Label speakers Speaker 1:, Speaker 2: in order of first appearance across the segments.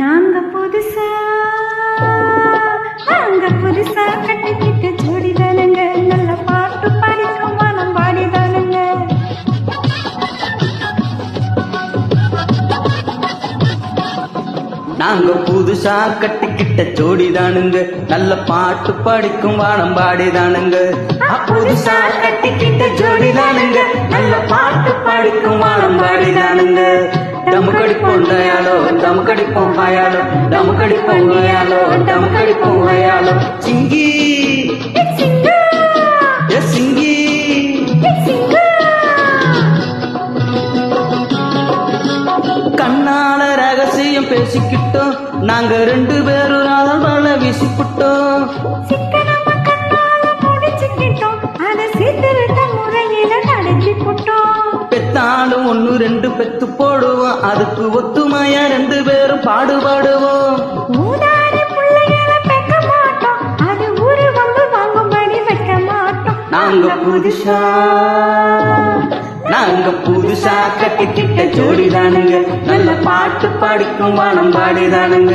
Speaker 1: நாங்க புதுசா நாங்க புதுசா கட்டிக்கிட்டு ஜோடி தானுங்க நல்ல பாட்டு படிக்கும் மனம் பாடி தானுங்க
Speaker 2: நாங்க புதுசா கட்டிக்கிட்ட ஜோடிதானுங்க. நல்ல பாட்டு படிக்கும் வானம் பாடிதானுங்க புதுசா கட்டிக்கிட்ட ஜோடிதானுங்க நல்ல பாட்டு படிக்கும் வானம் பாடிதானுங்க டமுக்கடிப்போம் தயாலோ டமுக்கடிப்போம் ஹயாலோ. டமுக்கடிப்போம் ஹயாலோ டமுக்கடிப்போம் ஹயாலோ. சிங்கி.
Speaker 1: சிங்கா.
Speaker 2: ஏ சிங்கி.
Speaker 1: சிங்கா.
Speaker 2: கண்ணால ரகசியம் பேசிக்கிட்டோம். நாங்க ரெண்டு பேரும் மழை வீசிக்கிட்டோம் ஒண்ணு ரெண்டு பெத்து போடுவோம். அதுக்கு ஒத்துமையா ரெண்டு பேரும் பாடுபாடுவோம் நாங்க புதுசா நாங்க புதுசா கட்டிக்கிட்ட ஜோடிதானுங்க. நல்ல பாட்டு படிக்கும் வானம் பாடிதானுங்க.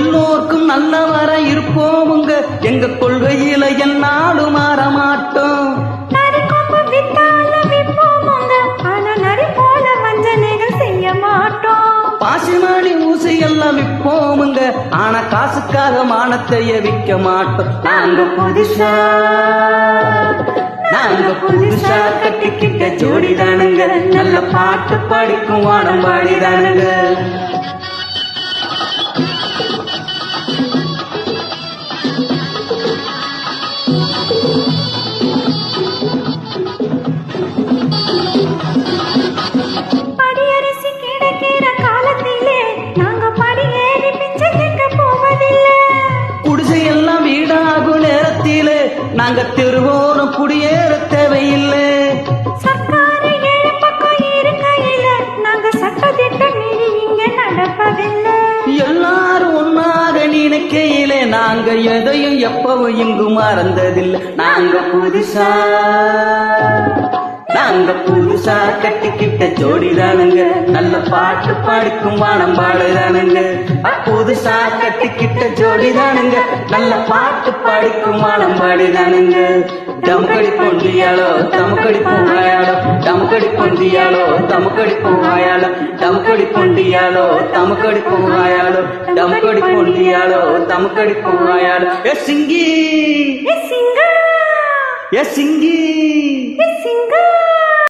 Speaker 2: எல்லோருக்கும் நல்லவர இருப்போமுங்க. எங்க கொள்கையில என்னாலும் மாற மாட்டோம் பாசிமாடி ஊசி எல்லாம் விற்போமுங்க ஆனா காசுக்காக மானத்தைய விற்க மாட்டோம் நாங்க புதுசா நாங்க புதுசா கட்டிக்கிட்ட ஜோடிதானுங்க. நல்ல பாட்டு படிக்கும் வானம் பாடிதானுங்க
Speaker 1: நாங்க
Speaker 2: தெருவோரம் குடியேற தேவையில்லை. எல்லாரும் ஒன்னாக நினைக்கையிலே நாங்க எதையும் எப்பவும் இங்கு மறந்ததில்லை. நாங்க புதுசா நாங்க புதுசா கட்டிக்கிட்ட ஜோடிதானுங்க. நல்ல பாட்டு பாடிக்கும் வானம் பாடுதானுங்க புதுசா கட்டிக்கிட்ட ஜோடிதானுங்க. நல்ல பாட்டு பாடிக்கும் வானம் பாடிதானுங்க தமுக்கடி பொந்தியாலோ தமுக்கடி பூங்காயாலோ தமுக்கடி பொந்தியாலோ தமுக்கடி பூங்காயாலோ தமுக்கடி பொண்டியாலோ தமுக்கடி பூங்காயாலோ தமுக்கடி பொண்டியாலோ தமுக்கடி பூங்காயாலோ எ சிங்கி!
Speaker 1: ஏ சிங்கா!
Speaker 2: எ சிங்கி!
Speaker 1: ஏ சிங்கா!